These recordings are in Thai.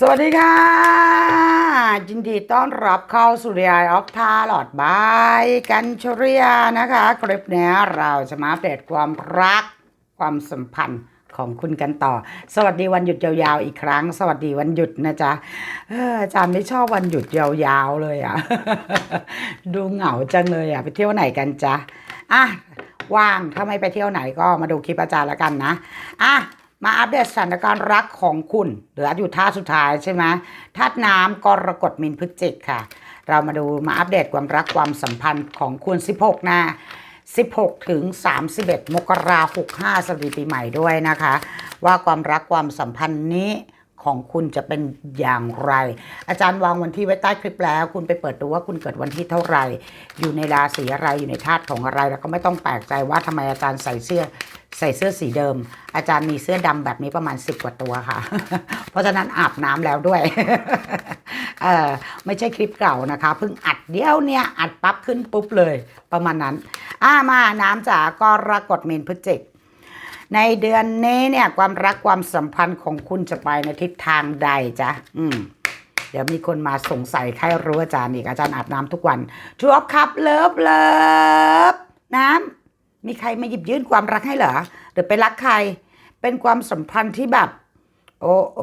สวัสดีค่ะ ยินดีต้อนรับเข้าสู่ The Eye of Tarot by กันชเรียนะคะ คลิปนี้เราจะมาอัปเดตความรักความสัมพันธ์ของคุณกันต่อ สวัสดีวันหยุดยาวๆอีกครั้ง สวัสดีวันหยุดนะจ๊ะอาจารย์ไม่ชอบวันหยุดยาวๆเลยอะ ดูเหงาจังเลยอะ ไปเที่ยวไหนกันจ๊ะอะว่างถ้าไม่ไปเที่ยวไหนก็มาดูคลิปอาจารย์ล้วกันนะอะ มาอัปเดตสถานการณ์รักของคุณ เหลืออยู่ท่าสุดท้ายใช่ไหมธาตุน้ำกรกฎมินพฤศจิกค่ะ เรามาดูมาอัปเดตความรักความสัมพันธ์ของคุณ 16 หน้า 16 ถึง 31 มกราคม65สวัสดีปีใหม่ด้วยนะคะ ว่าความรักความสัมพันธ์นี้ของคุณจะเป็นอย่างไร อาจารย์วางวันที่ไว้ใต้คลิปแล้ว คุณไปเปิดดูว่าคุณเกิดวันที่เท่าไหร่ อยู่ในราศีอะไรอยู่ในธาตุของอะไร แล้วก็ไม่ต้องแปลกใจว่าทำไมอาจารย์ใส่เสื้อ ใส่เสื้อสีเดิม อาจารย์มีเสื้อดำแบบนี้ประมาณ10กว่าตัวค่ะ เพราะฉะนั้นอาบน้ำแล้วด้วย เออไม่ใช่คลิปเก่านะคะ เพิ่งอัดเดียวเนี่ย อัดปั๊บขึ้นปุ๊บเลย ประมาณนั้น อ่ามาน้ำจากกรกฎเมนพฤศจิกในเดือนนี้เนี่ยความรักความสัมพันธ์ของคุณจะไปในทิศทางใดจ๊ะอืมเดี๋ยวมีคนมาสงสัยใครรู้อาจารย์อีกอาจารย์อาบน้ำทุกวันทูออฟคัพเลิฟเลิฟน้ำ มีใครมาหยิบยื่นความรักให้เหรอหรือไปรักใคร เป็นความสัมพันธ์ที่แบบ โอ้โอ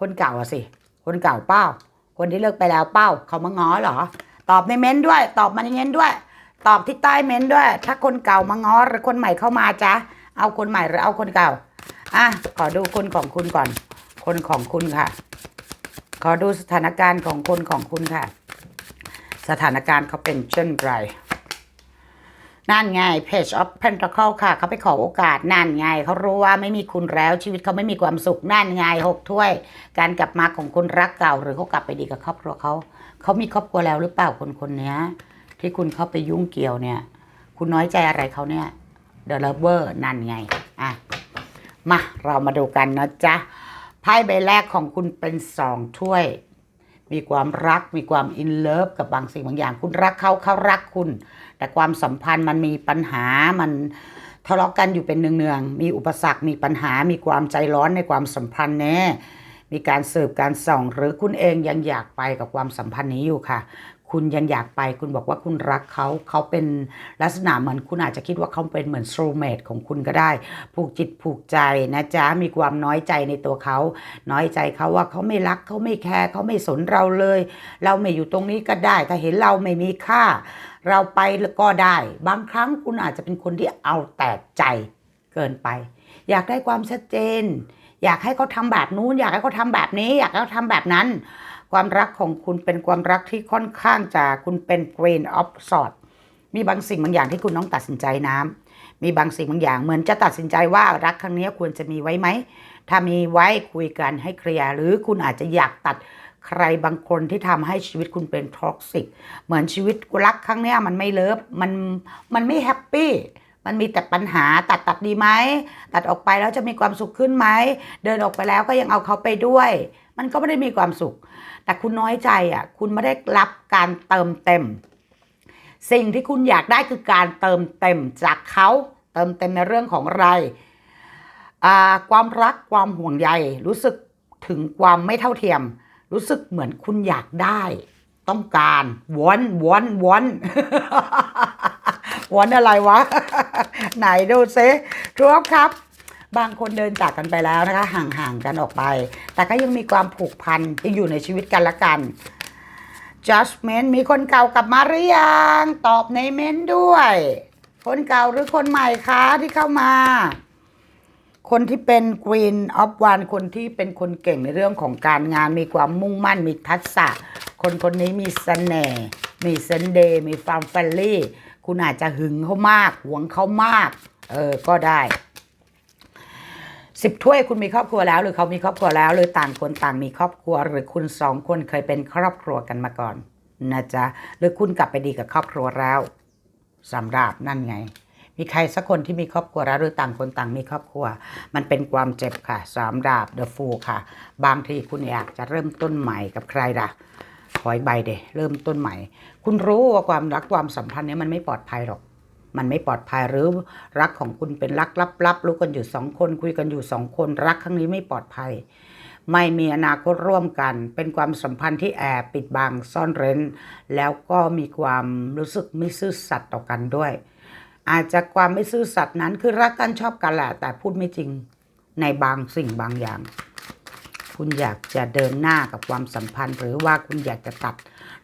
คนเก่าอะสิ คนเก่าเป้า คนที่เลิกไปแล้วเป้า เขามาง้อเหรอ ตอบในเม้นด้วย ตอบมาในเม้นด้วย ตอบที่ใต้เม้นด้วย ถ้าคนเก่ามาง้อหรือคนใหม่เข้ามาจ๊ะเอาคนใหม่หรือเอาคนเก่า อะ ขอดูคนของคุณก่อน คนของคุณค่ะ ขอดูสถานการณ์ของคนของคุณค่ะ สถานการณ์เขาเป็นเช่นไร นั่นไง Page of Pentacle ค่ะ เขาไปขอโอกาส นั่นไง เขารู้ว่าไม่มีคุณแล้วชีวิตเขาไม่มีความสุข นั่นไงหกถ้วย การกลับมาของคนรักเก่า หรือเขากลับไปดีกับครอบครัวเขา เขามีครอบครัวแล้วหรือเปล่าคนคนนี้ที่คุณเข้าไปยุ่งเกี่ยวเนี่ย คุณน้อยใจอะไรเขาเนี่ย The Lover นั่นไง อะ มา เรามาดูกันนะจ๊ะ ไพ่ใบแรกของคุณเป็นสองถ้วย มีความรัก มีความอินเลิฟกับบางสิ่งบางอย่าง คุณรักเขาเขารักคุณ แต่ความสัมพันธ์มันมีปัญหามันทะเลาะกันอยู่เป็นเนืองๆมีอุปสรรคมีปัญหา มีความใจร้อนในความสัมพันธ์แน่มีการสืบการส่อง หรือคุณเองยังอยากไปกับความสัมพันธ์นี้อยู่ค่ะ คุณยังอยากไปคุณบอกว่าคุณรักเขาเขาเป็นลักษณะเหมือนคุณอาจจะคิดว่าเขาเป็นเหมือนโซลเมตของคุณก็ได้ ผูกจิตผูกใจนะจ๊ะมีความน้อยใจในตัวเขา น้อยใจเขาว่าเขาไม่รักเขาไม่แคร์เขาไม่สนเราเลย เราไม่อยู่ตรงนี้ก็ได้ ถ้าเห็นเราไม่มีค่า เราไปก็ได้ บางครั้งคุณอาจจะเป็นคนที่เอาแต่ใจเกินไป อยากได้ความชัดเจน อยากให้เขาทำแบบนู้น อยากให้เขาทำแบบนี้ อยากให้เขาทำแบบนั้น ความรักของคุณเป็นความรักที่ค่อนข้างจะคุณเป็น Queen of Swords มีบางสิ่งบางอย่างที่คุณต้องตัดสินใจน้ำมีบางสิ่งบางอย่างเหมือนจะตัดสินใจว่ารักครั้งนี้ควรจะมีไว้ไหม ถ้ามีไว้คุยกันให้เคลียร์หรือคุณอาจจะอยากตัดใครบางคนที่ทำให้ชีวิตคุณเป็นท็อกซิก เหมือนชีวิตรักครั้งนี้มันไม่เลิฟมันมันไม่แฮปปี้มันมีแต่ปัญหาตัดตัดดีไหม ตัดออกไปแล้วจะมีความสุขขึ้นไหม เดินออกไปแล้วก็ยังเอาเขาไปด้วย มันก็ไม่ได้มีความสุข แต่คุณน้อยใจอะ คุณไม่ได้รับการเติมเต็ม สิ่งที่คุณอยากได้คือการเติมเต็มจากเขาเติมเต็มในเรื่องของอะไรอ่าความรักความห่วงใยรู้สึกถึงความไม่เท่าเทียม รู้สึกเหมือนคุณอยากได้ ต้องการวอนวอนวอนวอนอะไรวะ ไหนดูซิทุกครับ บางคนเดินจากกันไปแล้วนะคะ ห่างๆกันออกไป แต่ก็ยังมีความผูกพันที่อยู่ในชีวิตกันละกัน judgment มีคนเก่ากลับมาหรือยัง ตอบในเม้นต์ด้วย คนเก่าหรือคนใหม่คะที่เข้ามา คนที่เป็น Queen of One คนที่เป็นคนเก่งในเรื่องของการงาน มีความมุ่งมั่น มีทักษะ คนคนนี้มีเสน่ห์มีเซนเดย์มีความเฟรนลี่ คุณอาจจะหึงเขามาก หวงเขามาก เออ ก็ได้ สิบถ้วยคุณมีครอบครัวแล้ว หรือเขามีครอบครัวแล้ว หรือต่างคนต่างมีครอบครัว หรือคุณสองคนเคยเป็นครอบครัวกันมาก่อนนะจ๊ะหรือคุณกลับไปดีกับครอบครัวแล้วสำหรับนั่นไง มีใครสักคนที่มีครอบครัวแล้วหรือต่างคนต่างมีครอบครัว มันเป็นความเจ็บค่ะสามดาบเดอะฟูค่ะ บางทีคุณอยากจะเริ่มต้นใหม่กับใครล่ะขอยใบเดเริ่มต้นใหม่ คุณรู้ว่าความรักความสัมพันธ์นี้มันไม่ปลอดภัยหรอก มันไม่ปลอดภัยหรือรักของคุณเป็นรักลับๆรู้กันอยู่สองคนคุยกันอยู่สองคนรักครั้งนี้ไม่ปลอดภัย ไม่มีอนาคตร่วมกัน เป็นความสัมพันธ์ที่แอบปิดบังซ่อนเร้น แล้วก็มีความรู้สึกไม่ซื่อสัตย์ต่อกันด้วย อาจจะความไม่ซื่อสัตย์นั้นคือรักกันชอบกันแหละแต่พูดไม่จริงในบางสิ่งบางอย่างคุณอยากจะเดินหน้ากับความสัมพันธ์ หรือว่าคุณอยากจะตัด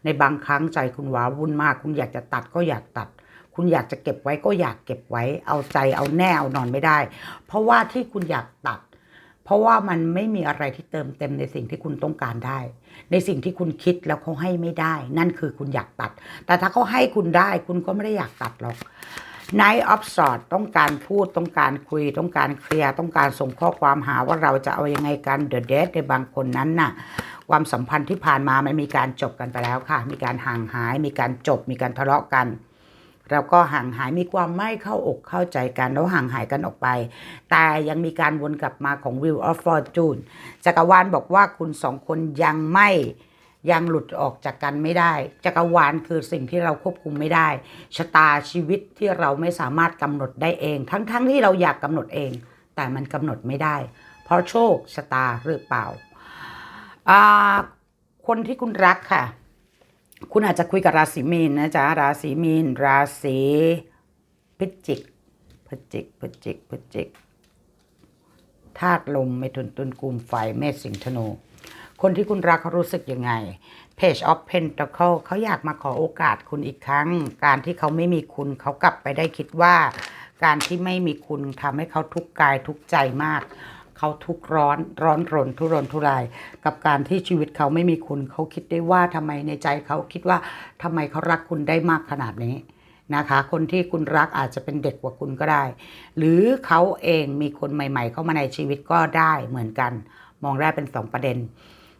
ในบางครั้งใจคุณว้าวุ่นมาก คุณอยากจะตัดก็อยากตัด คุณอยากจะเก็บไว้ก็อยากเก็บไว้ เอาใจเอาแน่เอานอนไม่ได้ เพราะว่าที่คุณอยากตัด เพราะว่ามันไม่มีอะไรที่เติมเต็มในสิ่งที่คุณต้องการได้ ในสิ่งที่คุณคิดแล้วเขาให้ไม่ได้ นั่นคือคุณอยากตัด แต่ถ้าเขาให้คุณได้ คุณก็ไม่ได้อยากตัดหรอก Night of Swords ต้องการพูดต้องการคุย ต้องการเคลียร์ต้องการส่งข้อความหาว่าเราจะเอายังไงกัน The Dead ในบางคนนั้นน่ะ ความสัมพันธ์ที่ผ่านมามันมีการจบกันไปแล้วค่ะ มีการห่างหาย มีการจบมีการทะเลาะกัน แล้วก็ห่างหายมีความไม่เข้าอกเข้าใจกันแล้วห่างหายกันออกไป แต่ยังมีการวนกลับมาของ Wheel of Fortune จักรวาลบอกว่าคุณสองคนยังไม่ยังหลุดออกจากกันไม่ได้ จักรวาลคือสิ่งที่เราควบคุมไม่ได้ ชะตาชีวิตที่เราไม่สามารถกำหนดได้เอง ทั้งๆทที่เราอยากกำหนดเอง แต่มันกำหนดไม่ได้ เพราะโชคชะตาหรือเปล่าอ่าคนที่คุณรักค่ะ คุณอาจจะคุยกับราศีมีนนะจ๊ะราศีมีน ราศีพิจิกพฤศจิกพฤศจิกพฤศจิกธาตุลมเมถุนตุลกุมไฟเมษสิงห์ธนูคนที่คุณรักเขารู้สึกยังไง Page of Pentacle เขาอยากมาขอโอกาสคุณอีกครั้ง การที่เขาไม่มีคุณเขากลับไปได้คิดว่า การที่ไม่มีคุณทำให้เขาทุกข์กายทุกข์ใจมาก เขาทุกร้อนร้อนรนทุรนทุราย กับการที่ชีวิตเขาไม่มีคุณ เขาคิดได้ว่าทำไมในใจเขาคิดว่าทำไมเขารักคุณได้มากขนาดนี้นะคะ คนที่คุณรักอาจจะเป็นเด็กกว่าคุณก็ได้ หรือเขาเองมีคนใหม่ ๆ เข้ามาในชีวิตก็ได้เหมือนกัน มองได้เป็นสองประเด็น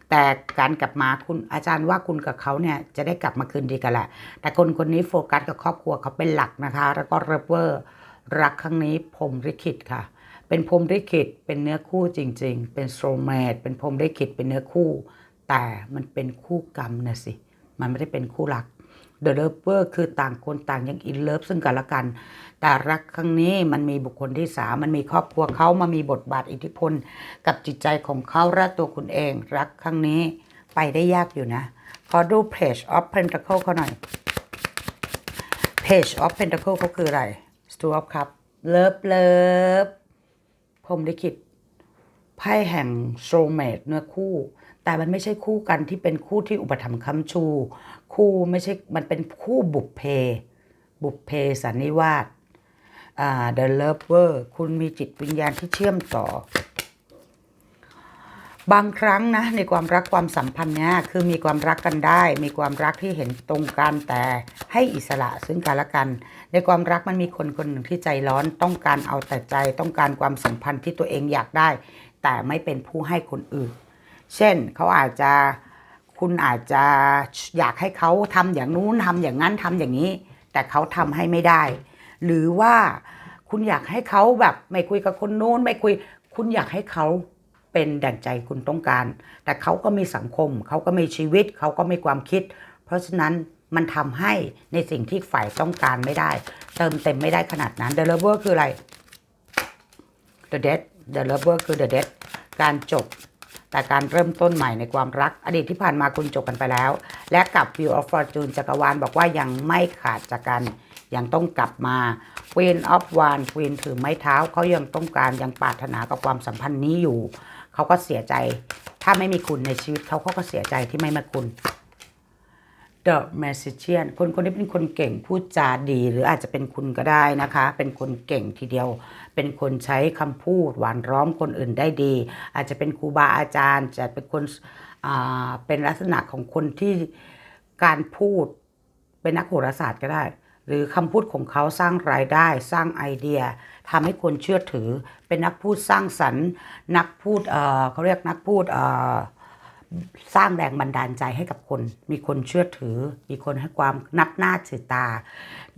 แต่การกลับมาคุณอาจารย์ว่าคุณกับเขาเนี่ยจะได้กลับมาคืนดีกันแหละ แต่คนคนนี้โฟกัสกับครอบครัวเขาเป็นหลักนะคะ แล้วก็เรเวอร์รักครั้งนี้พรมลิขิตค่ะ เป็นพรหมลิขิตเป็นเนื้อคู่จริง ๆ เป็นโซลเมตเป็นพรหมลิขิตเป็นเนื้อคู่ แต่มันเป็นคู่กรรมนะสิ มันไม่ได้เป็นคู่รัก The Lover คือต่างคนต่างยังอินเลิฟซึ่งกันและกัน แต่รักครั้งนี้มันมีบุคคลที่สามมันมีครอบครัวเขามามีบทบาทอิทธิพล กับจิตใจของเขาและตัวคุณเอง รักครั้งนี้ไปได้ยากอยู่นะ ขอดู Page of Pentacle เขาหน่อย Page of Pentacle เขาคืออะไร Two of Cup Love Love พรมลิขิตไพ่แห่งโซเมตเนื้อคู่ แต่มันไม่ใช่คู่กันที่เป็นคู่ที่อุปถัมภ์ค้ำชู คู่ไม่ใช่มันเป็นคู่บุพเพ บุพเพสันนิวาสอ่า The Lover คุณมีจิตวิญญาณที่เชื่อมต่อ บางครั้งนะในความรักความสัมพันธ์เนี้ยคือมีความรักกันได้ มีความรักที่เห็นตรงกันแต่ให้อิสระซึ่งกันและกัน ในความรักมันมีคนคนหนึ่งที่ใจร้อนต้องการเอาแต่ใจต้องการความสัมพันธ์ที่ตัวเองอยากได้ แต่ไม่เป็นผู้ให้คนอื่น เช่นเขาอาจจะคุณอาจจะอยากให้เขาทำอย่างนู้นทำอย่างนั้นทำอย่างนี้ แต่เขาทำให้ไม่ได้ หรือว่าคุณอยากให้เขาแบบไม่คุยกับคนนู้นไม่คุย คุณอยากให้เขา เป็นดั่งใจคุณต้องการ แต่เขาก็มีสังคม เขาก็มีชีวิต เขาก็มีความคิด เพราะฉะนั้นมันทำให้ในสิ่งที่ฝ่ายต้องการไม่ได้ เติมเต็มไม่ได้ขนาดนั้น The Lover คืออะไร The Dead The Lover คือ The Dead การจบ แต่การเริ่มต้นใหม่ในความรัก อดีตที่ผ่านมาคุณจบกันไปแล้ว และกับ View of Fortune จักรวาลบอกว่ายังไม่ขาดจากกันยังต้องกลับมา Queen of Wands Queen ถือไม้เท้าเขายังต้องการยังปรารถนากับความสัมพันธ์นี้อยู่ เขาก็เสียใจ ถ้าไม่มีคุณในชีวิตเขาเขาก็เสียใจที่ไม่มาคุณ The Magician คนคนนี้เป็นคนเก่งพูดจาดี หรืออาจจะเป็นคุณก็ได้นะคะ เป็นคนเก่งทีเดียว เป็นคนใช้คำพูดหวานร้อมคนอื่นได้ดี อาจจะเป็นครูบาอาจารย์จะเป็นคนอ่าเป็นลักษณะของคนที่การพูดเป็นนักโหราศาสตร์ก็ได้ หรือคำพูดของเขาสร้างรายได้ สร้างไอเดียทำให้คนเชื่อถือ เป็นนักพูดสร้างสรรค์นักพูดเเขาเรียกนักพูดสร้างแรงบันดาลใจให้กับคน มีคนเชื่อถือ มีคนให้ความนับหน้าถือตา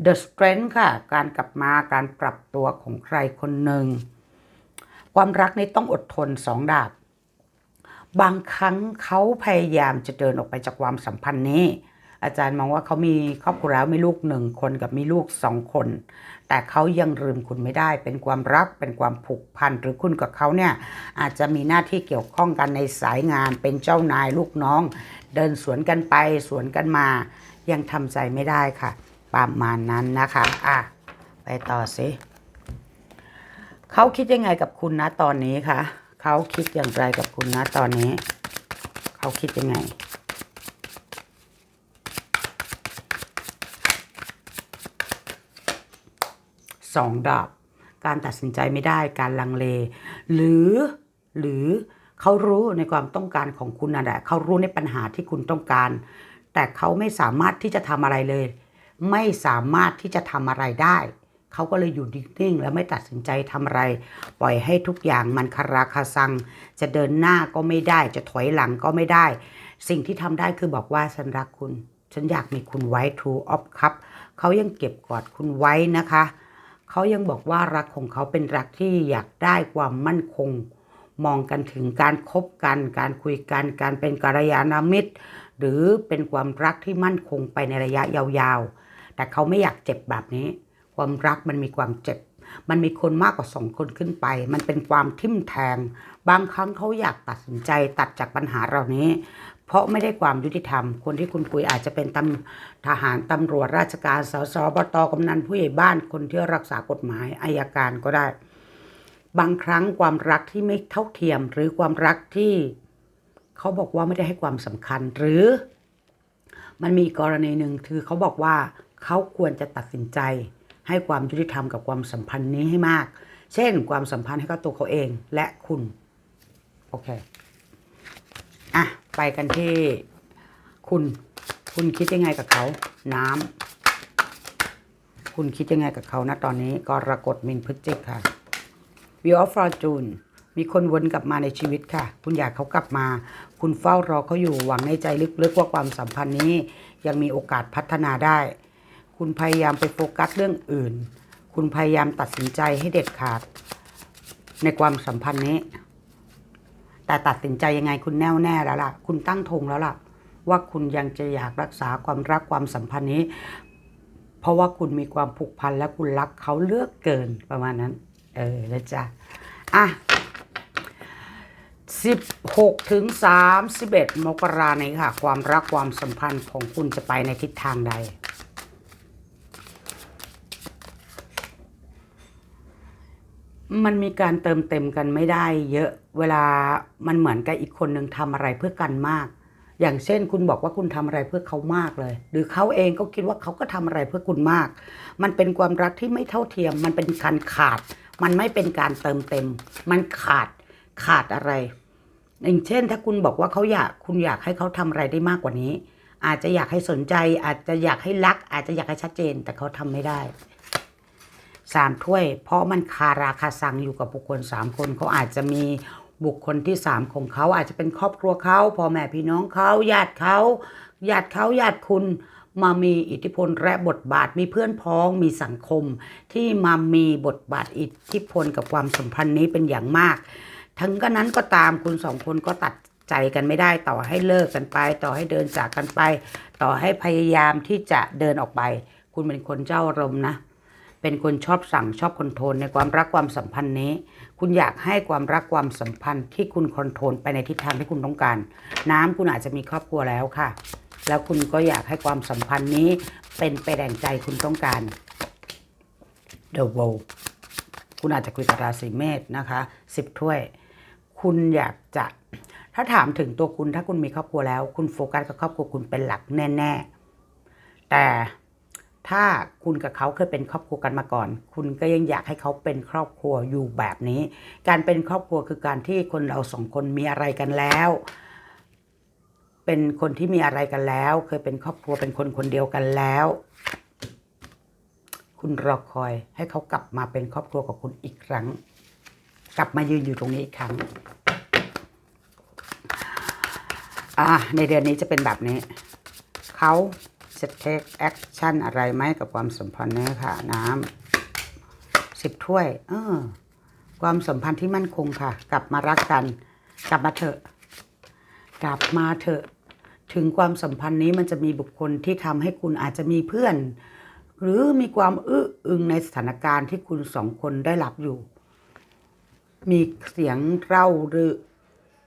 The Strength ค่ะ การกลับมาการปรับตัวของใครคนหนึ่ง ความรักนี้ต้องอดทนสองดาบ บางครั้งเขาพยายามจะเดินออกไปจากความสัมพันธ์นี้ อาจารย์มองว่าเขามีครอบครัวแล้วมีลูกหนึ่งคนกับมีลูกสองคน แต่เขายังลืมคุณไม่ได้ เป็นความรักเป็นความผูกพันหรือคุณกับเขาเนี่ยอาจจะมีหน้าที่เกี่ยวข้องกันในสายงาน เป็นเจ้านายลูกน้อง เดินสวนกันไปสวนกันมา ยังทำใจไม่ได้ค่ะ ประมาณนั้นนะคะ อะ ไปต่อสิเขาคิดยังไงกับคุณนะตอนนี้คะเขาคิดอย่างไรกับคุณนะตอนนี้ เขาคิดยังไง สองดาบการตัดสินใจไม่ได้การลังเล หรือหรือเขารู้ในความต้องการของคุณนั่นแหละเขารู้ในปัญหาที่คุณต้องการ แต่เขาไม่สามารถที่จะทำอะไรเลย ไม่สามารถที่จะทำอะไรได้เขาก็เลยอยู่นิ่งๆแล้วไม่ตัดสินใจทำอะไร ปล่อยให้ทุกอย่างมันคาราคาซัง จะเดินหน้าก็ไม่ได้ จะถอยหลังก็ไม่ได้ สิ่งที่ทำได้คือบอกว่าฉันรักคุณ ฉันอยากมีคุณไว้ True of Cup เขายังเก็บกอดคุณไว้นะคะ เขายังบอกว่ารักของเขาเป็นรักที่อยากได้ความมั่นคง มองกันถึงการคบกัน การคุยกัน การเป็นกัลยาณมิตร หรือเป็นความรักที่มั่นคงไปในระยะยาวๆ แต่เขาไม่อยากเจ็บแบบนี้ ความรักมันมีความเจ็บ มันมีคนมากกว่าสองคนขึ้นไป มันเป็นความทิ่มแทง บางครั้งเขาอยากตัดสินใจตัดจากปัญหาเหล่านี้ เพราะไม่ได้ความยุติธรรม คนที่คุณคุยอาจจะเป็นตำทหารตำรวจราชการสสบตกำนันผู้ใหญ่บ้านคนที่รักษากฎหมายอายการก็ได้ บางครั้งความรักที่ไม่เท่าเทียม หรือความรักที่เขาบอกว่าไม่ได้ให้ความสำคัญ หรือ มันมีกกรณีหนึ่งคือเขาบอกว่าเขาควรจะตัดสินใจ ให้ความยุติธรรมกับความสัมพันธ์นี้ให้มาก เช่น ความสัมพันธ์ให้กับตัวเขาเองและคุณโอเคอะ ไปกันที่คุณ คุณคิดยังไงกับเขา น้ำ คุณคิดยังไงกับเขานะตอนนี้กรกฎมินพฤศจิกค่ะ Wheel of Fortune มีคนวนกลับมาในชีวิตค่ะ คุณอยากเขากลับมา คุณเฝ้ารอเขาอยู่หวังในใจลึกๆว่าความสัมพันธ์นี้ ยังมีโอกาสพัฒนาได้ คุณพยายามไปโฟกัสเรื่องอื่น คุณพยายามตัดสินใจให้เด็ดขาด ในความสัมพันธ์นี้ แต่ตัดสินใจยังไงคุณแน่วแน่แล้วล่ะ คุณตั้งธงแล้วล่ะ ว่าคุณยังจะอยากรักษาความรักความสัมพันธ์นี้ เพราะว่าคุณมีความผูกพันและคุณรักเขาเลือกเกินประมาณนั้น เออแล้วจ้ะอะสิบหกถึงสามสิบเอ็ดมกราในค่ะ ความรักความสัมพันธ์ของคุณจะไปในทิศทางใด มันมีการเติมเต็มกันไม่ได้เยอะ เวลามันเหมือนกับอีกคนหนึ่งทำอะไรเพื่อกันมาก อย่างเช่นคุณบอกว่าคุณทำอะไรเพื่อเขามากเลย หรือเขาเองก็คิดว่าเขาก็ทำอะไรเพื่อคุณมาก มันเป็นความรักที่ไม่เท่าเทียม มันเป็นการขาด มันไม่เป็นการเติมเต็ม มันขาดขาดอะไร อย่างเช่น ถ้าคุณบอกว่าเขาอยากคุณอยากให้เขาทำอะไรได้มากกว่านี้ อาจจะอยากให้สนใจ อาจจะอยากให้รัก อาจจะอยากให้ชัดเจน แต่เขาทำไม่ได้สามถ้วย เพราะมันคาราคาซังอยู่กับบุคคลสามคนเขาอาจจะมี บุคคลที่สามของเขาอาจจะเป็นครอบครัวเขาพ่อแม่พี่น้องเขาญาติเขาญาติเขาญาติคุณมามีอิทธิพลและบทบาทมีเพื่อนพ้องมีสังคม ที่มามีบทบาทอิทธิพลกับความสัมพันธ์นี้เป็นอย่างมาก ทั้งกันนั้นก็ตามคุณสองคนก็ตัดใจกันไม่ได้ต่อให้เลิกกันไป ต่อให้เดินจากกันไป ต่อให้พยายามที่จะเดินออกไป คุณเป็นคนเจ้าอารมณ์นะ เป็นคนชอบสั่งชอบคอนโทรลในความรักความสัมพันธ์นี้ คุณอยากให้ความรักความสัมพันธ์ที่คุณคอนโทรลไปในทิศทางที่คุณต้องการ น้ำคุณอาจจะมีครอบครัวแล้วค่ะ แล้วคุณก็อยากให้ความสัมพันธ์นี้เป็นไปแดงใจคุณต้องการ The World คุณอาจจะคุยกับราศีเมษนะคะสิบถ้วย คุณอยากจะถ้าถามถึงตัวคุณถ้าคุณมีครอบครัวแล้ว คุณโฟกัสกับครอบครัวคุณเป็นหลักแน่ ๆ แต่ ถ้าคุณกับเขาเคยเป็นครอบครัวกันมาก่อน คุณก็ยังอยากให้เขาเป็นครอบครัวอยู่แบบนี้ การเป็นครอบครัวคือการที่คนเราสองคนมีอะไรกันแล้ว เป็นคนที่มีอะไรกันแล้ว เคยเป็นครอบครัวเป็นคนคนเดียวกันแล้ว คุณรอคอยให้เขากลับมาเป็นครอบครัวกับคุณอีกครั้ง กลับมายืนอยู่ตรงนี้อีกครั้งอ่าในเดือนนี้จะเป็นแบบนี้ เขา จะ take action อะไรไหมกับความสัมพันธ์นี้ค่ะ น้ำสิบถ้วย เออ ความสัมพันธ์ที่มั่นคงค่ะ กลับมารักกัน กลับมาเถอะ กลับมาเถอะ ถึงความสัมพันธ์นี้มันจะมีบุคคลที่ทำให้คุณอาจจะมีเพื่อน หรือมีความอื้ออึงในสถานการณ์ที่คุณสองคนได้รับอยู่ มีเสียงเล่าหรือ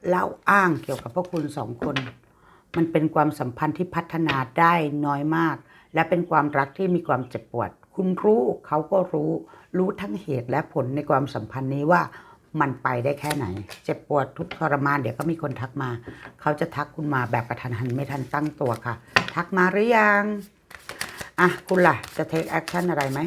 เล่าอ้างเกี่ยวกับพวกคุณสองคน มันเป็นความสัมพันธ์ที่พัฒนาได้น้อยมาก และเป็นความรักที่มีความเจ็บปวด คุณรู้เขาก็รู้รู้ทั้งเหตุและผลในความสัมพันธ์นี้ว่ามันไปได้แค่ไหน เจ็บปวดทุกทรมานเดี๋ยวก็มีคนทักมา เขาจะทักคุณมาแบบกระทันหันไม่ทันตั้งตัวค่ะ ทักมาหรือยัง อะ คุณล่ะ จะเทคแอคชั่นอะไรไหม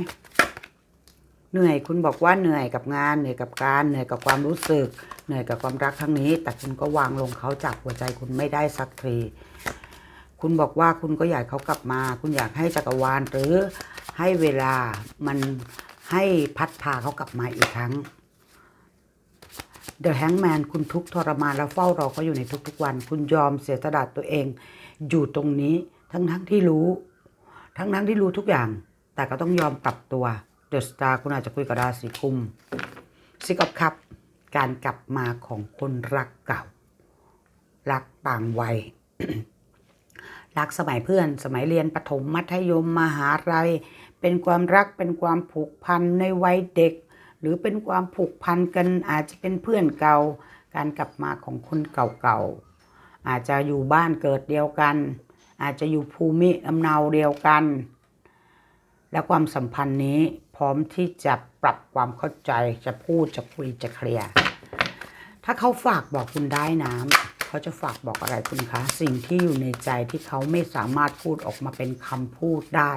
เหนื่อยคุณบอกว่าเหนื่อยกับงานเหนื่อยกับการเหนื่อยกับความรู้สึก เหนื่อยกับความรักครั้งนี้ แต่คุณก็วางลงเขาจากหัวใจคุณไม่ได้สักทีคุณบอกว่าคุณก็อยากเขากลับมา คุณอยากให้จักรวาลหรือให้เวลามันให้พัดพาเขากลับมาอีกครั้ง The Hangman คุณทุกทรมานแล้วเฝ้ารอเขาอยู่ในทุกๆวัน คุณยอมเสียสละตัวเอง อยู่ตรงนี้ทั้งๆทที่รู้ ทั้งทั้งที่รู้ทุกอย่าง แต่ก็ต้องยอมปรับตัว เดอะสตาร์คุณอาจจะคุยกับราศีกุมซิกอ f ครับ การกลับมาของคนรักเก่า รักต่างวัย รักสมัยเพื่อน สมัยเรียนประถมมัธยมมหาลัย เป็นความรักเป็นความผูกพันในวัยเด็ก หรือเป็นความผูกพันกันอาจจะเป็นเพื่อนเก่า การกลับมาของคนเก่าๆ อาจจะอยู่บ้านเกิดเดียวกัน อาจจะอยู่ภูมิลำเนาเดียวกัน และความสัมพันธ์นี้ ร้อมที่จะปรับความเข้าใจจะพูดจะคุยจะเคลียร์ถ้าเขาฝากบอกคุณได้น้ำเขาจะฝากบอกอะไรคุณคะ สิ่งที่อยู่ในใจที่เขาไม่สามารถพูดออกมาเป็นคำพูดได้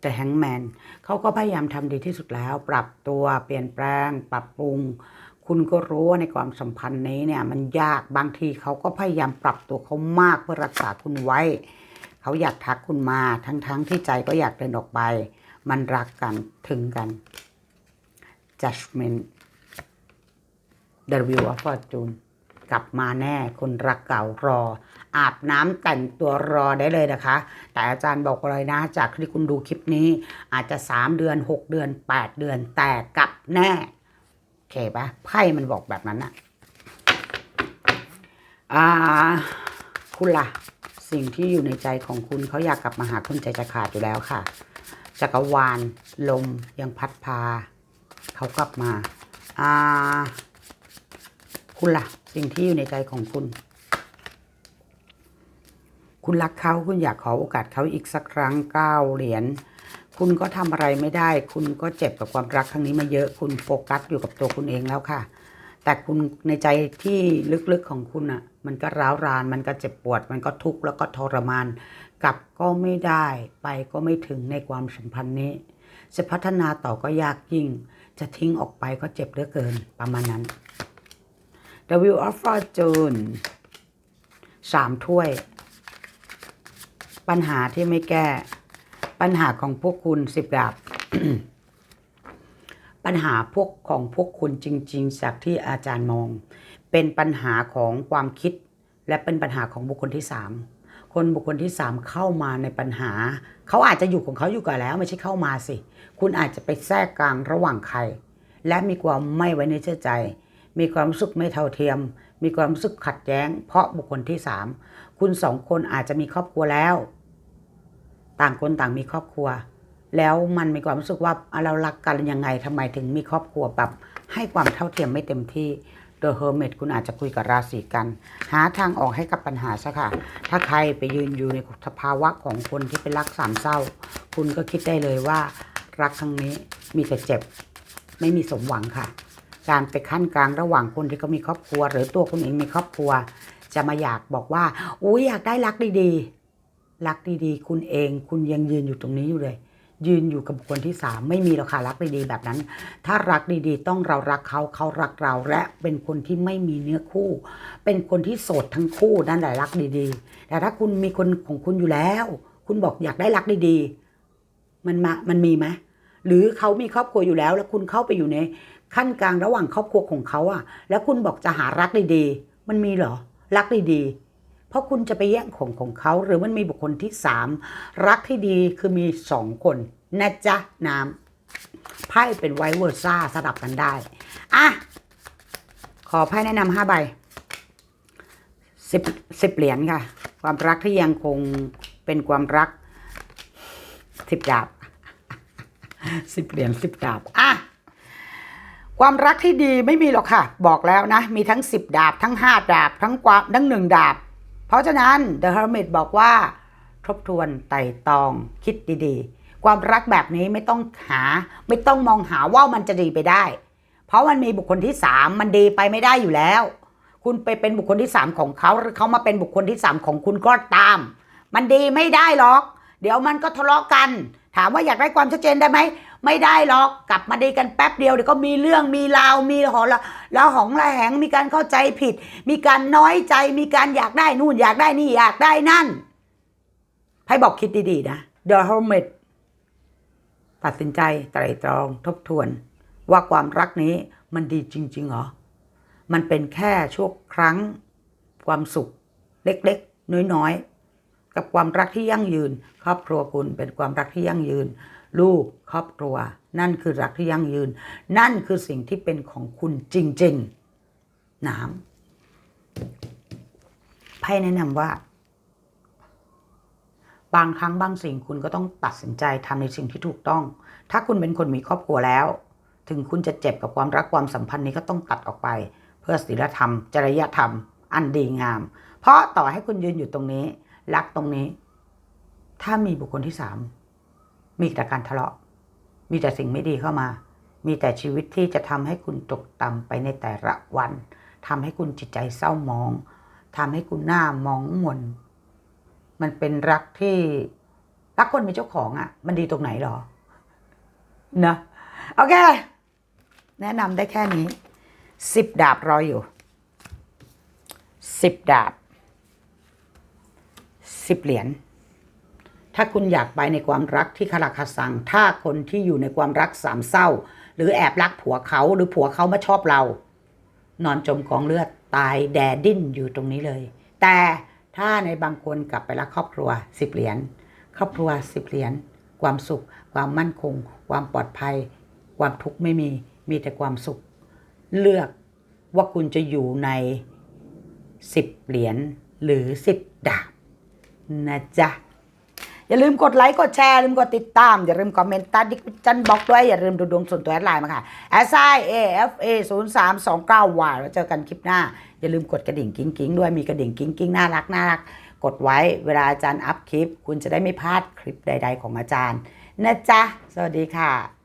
แต่แฮงแมนเขาก็พยายามทำดีที่สุดแล้ว ปรับตัวเปลี่ยนแปลง ปรับปรุง คุณก็รู้ว่าในความสัมพันธ์นี้เนี่ย มันยากบางทีเขาก็พยายามปรับตัวเขามากเพื่อรักษาคุณไว้ เขาอยากทักคุณมาทั้งๆทที่ใจก็อยากเดินออกไป มันรักกันถึงกัน judgment the view of fortune กลับมาแน่คนรักเก่ารอ อาบน้ำแต่งตัวรอได้เลยนะคะ แต่อาจารย์บอกเลยนะ จากที่คุณดูคลิปนี้ อาจจะ 3 เดือน 6 เดือน 8 เดือน แต่กลับแน่โอเคปะไพ่มันบอกแบบนั้นอะอ่า คุณล่ะ สิ่งที่อยู่ในใจของคุณเขาอยากกลับมาหาคุณใจจะขาดอยู่แล้วค่ะ จักรวาลลมยังพัดพา เขากลับมาอ่าคุณล่ะ สิ่งที่อยู่ในใจของคุณ คุณรักเขาคุณอยากขอโอกาสเขาอีกสักครั้งเก้าเหรียญคุณก็ทำอะไรไม่ได้ คุณก็เจ็บกับความรักครั้งนี้มาเยอะ คุณโฟกัสอยู่กับตัวคุณเองแล้วค่ะ แต่คุณในใจที่ลึกๆของคุณอะ มันก็ร้าวราน มันก็เจ็บปวด มันก็ทุกข์แล้วก็ทรมาน กลับก็ไม่ได้ไปก็ไม่ถึงในความสัมพันธ์นี้ จะพัฒนาต่อก็ยากยิ่ง จะทิ้งออกไปก็เจ็บเหลือเกินประมาณนั้น The Wheel of Fortune สามถ้วย ปัญหาที่ไม่แก้ ปัญหาของพวกคุณสิบดาบ ปัญหาพวกของพวกคุณจริง ๆ จากที่อาจารย์มอง เป็นปัญหาของความคิด และเป็นปัญหาของบุคคลที่สามคนบุคคลที่สามเข้ามาในปัญหา เขาอาจจะอยู่ของเขาอยู่ก่อนแล้ว ไม่ใช่เข้ามาสิ คุณอาจจะไปแทรกกลางระหว่างใคร และมีความไม่ไว้ในเชื่อใจ มีความรู้สึกไม่เท่าเทียม มีความรู้สึกขัดแย้ง เพราะบุคคลที่สามคุณสองคนอาจจะมีครอบครัวแล้ว ต่างคนต่างมีครอบครัว แล้วมันมีความรู้สึกว่าเรารักกันยังไงทำไมถึงมีครอบครัวแบบให้ความเท่าเทียมไม่เต็มที่ The Hermit คุณอาจจะคุยกับราศีกัน หาทางออกให้กับปัญหาซะค่ะ ถ้าใครไปยืนอยู่ในสภาวะของคนที่เป็นรักสามเศร้า คุณก็คิดได้เลยว่า รักครั้งนี้มีแต่เจ็บ ไม่มีสมหวังค่ะ การไปขั้นกลางระหว่างคนที่เขามีครอบครัว หรือตัวคุณเองมีครอบครัว จะมาอยากบอกว่าอุ้ยอยากได้รักดีๆ รักดีๆ คุณเอง คุณยังยืนอยู่ตรงนี้อยู่เลย ยืนอยู่กับบุคคลที่สามไม่มีหรอกค่ะรักดีๆ แบบนั้น ถ้ารักดีๆ ต้องเรารักเขาเขารักเราและเป็นคนที่ไม่มีเนื้อคู่ เป็นคนที่โสดทั้งคู่นั่นแหละรักดีๆ แต่ถ้าคุณมีคนของคุณอยู่แล้ว คุณบอกอยากได้รักดีๆ มันมามันมีไหมหรือเขามีครอบครัวอยู่แล้ว แล้วคุณเข้าไปอยู่ในขั้นกลางระหว่างครอบครัวของเขาอะแล้วคุณบอกจะหารักดีๆ มันมีเหรอรักดีๆ เพราะคุณจะไปแย่งของของเขา หรือมันมีบุคคลที่สามรักที่ดีคือมีสองคนนะจ๊ะน้ำไพ่เป็นไวเวอร์ซ่าสลับกันได้ อะ ขอไพ่แนะนำห้าใบสิบสิบเหรียญค่ะ ความรักที่ยังคงเป็นความรักสิบดาบสิบเหรียญสิบดาบ อะความรักที่ดีไม่มีหรอกค่ะ บอกแล้วนะ มีทั้งสิบดาบ ทั้งห้าดาบ ทั้งความทั้งหนึ่งดาบ เพราะฉะนั้น The Hermit บอกว่า ทบทวนไต่ตอง คิดดีๆ ความรักแบบนี้ไม่ต้องหา ไม่ต้องมองหาว่ามันจะดีไปได้ เพราะมันมีบุคคลที่สามมันดีไปไม่ได้อยู่แล้ว คุณไปเป็นบุคคลที่สามของเขาหรือเขามาเป็นบุคคลที่สามของคุณก็ตาม มันดีไม่ได้หรอก เดี๋ยวมันก็ทะเลาะกัน ถามว่าอยากได้ความชัดเจนได้ไหม ไม่ได้หรอกกลับมาดีกันแป๊บเดียวเดี๋ยวก็มีเรื่องมีราวมีหอละแล้วหองละแหงมีการเข้าใจผิด มีการน้อยใจมีการอยากได้นู่นอยากได้นี่อยากได้นั่นให้บอกคิดดีๆนะ The Hermit ตัดสินใจไตรตรองทบทวน ว่าความรักนี้มันดีจริงๆเหรอ มันเป็นแค่ช่วงครั้ง ความสุข เล็กๆ น้อยๆ กับความรักที่ยั่งยืน ครอบครัวคุณเป็นความรักที่ยั่งยืน ลูกครอบครัว นั่นคือรักที่ยั่งยืน นั่นคือสิ่งที่เป็นของคุณจริงๆน้ำไพ่แนะนำว่า บางครั้งบางสิ่งคุณก็ต้องตัดสินใจทำในสิ่งที่ถูกต้อง ถ้าคุณเป็นคนมีครอบครัวแล้ว ถึงคุณจะเจ็บกับความรักความสัมพันธ์นี้ก็ต้องตัดออกไป เพื่อศีลธรรม จริยธรรม อันดีงาม เพราะต่อให้คุณยืนอยู่ตรงนี้ รักตรงนี้ ถ้ามีบุคคลที่สาม มีแต่การทะเลาะ มีแต่สิ่งไม่ดีเข้ามา มีแต่ชีวิตที่จะทำให้คุณตกต่ำไปในแต่ละวันทำให้คุณจิตใจเศร้าหมองทำให้คุณหน้ามองมนมันเป็นรักที่รักคนเป็นเจ้าของอะ่ะ มันดีตรงไหนหรอนะโอเค แนะนำได้แค่นี้สิบดาบรออยู่สิบดาบสิบเหรียญ ถ้าคุณอยากไปในความรักที่คาราคาซัง ถ้าคนที่อยู่ในความรักสามเศร้า หรือแอบรักผัวเขาหรือผัวเขามาชอบเรา นอนจมกองเลือดตายแดดดิ้นอยู่ตรงนี้เลย แต่ถ้าในบางคนกลับไปรักครอบครัวสิบเหรียญครอบครัวสิบเหรียญความสุข ความมั่นคง ความปลอดภัย ความทุกข์ไม่มีมีแต่ความสุข เลือกว่าคุณจะอยู่ในสิบเหรียญหรือสิบดาบนะจ๊ะ อย่าลืมกดไลค์กดแชร์อย่าลืมกดติดตาม อย่าลืมคอมเมนต์ใต้ดิจันบล็อกด้วย อย่าลืมดูดวงส่วนตัวแอดไลน์มาค่ะ s i a f a 0 3 2 9 y แล้วเจอกันคลิปหน้า อย่าลืมกดกระดิ่งกิ้งกิ้งด้วยมีกระดิ่งกิ้งกิ้งน่ารักน่ารักกดไว้เวลาอาจารย์อัพคลิป คุณจะได้ไม่พลาดคลิปใด ๆ ของอาจารย์นะจ๊ะสวัสดีค่ะ